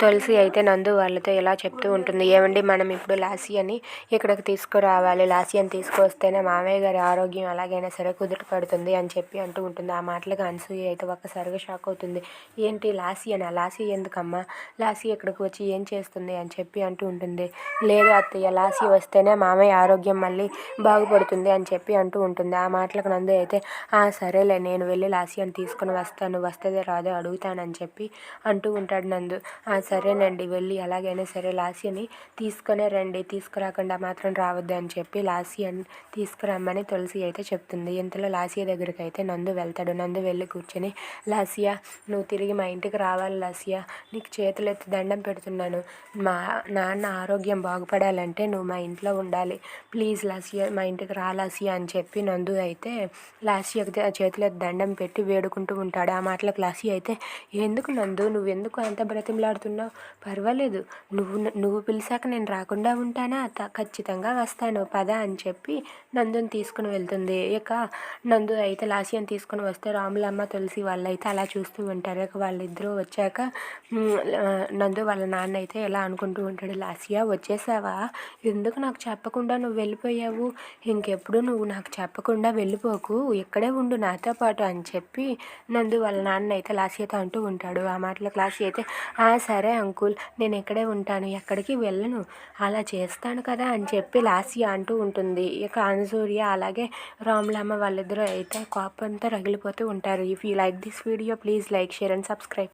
తులసి అయితే నందు వాళ్ళతో ఇలా చెప్తూ ఉంటుంది. ఏమండి మనం ఇప్పుడు లాస్యాని ఇక్కడికి తీసుకురావాలి. లాస్యాని తీసుకొస్తేనే మామయ్య గారి ఆరోగ్యం ఎలాగైనా సరే కుదుట పడుతుంది అని చెప్పి అంటూ ఉంటుంది. ఆ మాటలకు అనసూయ అయితే ఒక్కసారిగా షాక్ అవుతుంది. ఏంటి లాస్యనా? లాసి ఎందుకమ్మా? లాసి ఇక్కడికి వచ్చి ఏం చేస్తుంది? అని చెప్పి అంటూ ఉంటుంది. లేదు అత్తయ్య లాస్య వస్తేనే మామయ్య ఆరోగ్యం మళ్ళీ బాగుపడుతుంది అని చెప్పి అంటూ ఉంటుంది. ఆ మాటలకు నందు అయితే ఆ సరేలే నేను వెళ్ళి లాస్యాని తీసుకుని వస్తాను. వస్తుందో రాదో అడుగుతానని చెప్పి అంటూ ఉంటాడు నందు. ఆ సరేనండి వెళ్ళి ఎలాగైనా సరే లాస్యని తీసుకునే రండి తీసుకురాకుండా మాత్రం రావద్దు అని చెప్పి లాస్యని తీసుకురమ్మని తులసి అయితే చెప్తుంది. ఇంతలో లాస్య దగ్గరికి అయితే నందు వెళ్తాడు. నందు వెళ్ళి కూర్చొని లాస్య నువ్వు తిరిగి మా ఇంటికి రావాలి లాస్య. నీకు చేతులెత్తి దండం పెడుతున్నాను. మా నాన్న ఆరోగ్యం బాగుపడాలంటే నువ్వు మా ఇంట్లో ఉండాలి. ప్లీజ్ లాస్య మా ఇంటికి రా లాస్య అని చెప్పి నందు అయితే లాస్యకి చేతులెత్తి దండం పెట్టి వేడుకుంటూ ఉంటాడు. ఆ మాటలకు లాస్య అయితే ఎందుకు నందు? నువ్వు ఎందుకు అంత బ్రతిమలాడుతున్నావు? పర్వాలేదు. నువ్వు నువ్వు పిలిచాక నేను రాకుండా ఉంటానా? త ఖచ్చితంగా వస్తాను. పద అని చెప్పి నందుని తీసుకుని వెళ్తుంది. ఇక నందు అయితే లాస్యాన్ని తీసుకుని వస్తే రాములమ్మ తులసి వాళ్ళు అయితే అలా చూస్తూ ఉంటారు. ఇక వాళ్ళిద్దరూ వచ్చాక నందు వాళ్ళ నాన్న అయితే ఎలా అనుకుంటూ ఉంటాడు? లాసియా వచ్చేసావా? ఎందుకు నాకు చెప్పకుండా నువ్వు వెళ్ళిపోయావు? ఇంకెప్పుడు నువ్వు నాకు చెప్పకుండా వెళ్ళిపోకు. ఇక్కడే ఉండు నాతో పాటు అని చెప్పి నందు వాళ్ళ నాన్న అయితే లాసియతో అంటూ ఉంటాడు. ఆ మాటలో లాసి అయితే సరే అంకుల్ నేను ఇక్కడే ఉంటాను ఎక్కడికి వెళ్ళను. అలా చేస్తాను కదా అని చెప్పి లాస్య అంటూ ఉంటుంది. ఇక అనసూర్య అలాగే రాములమ్మ వాళ్ళిద్దరూ అయితే కోపంతో రగిలిపోతూ ఉంటారు. If you like this video please like share and subscribe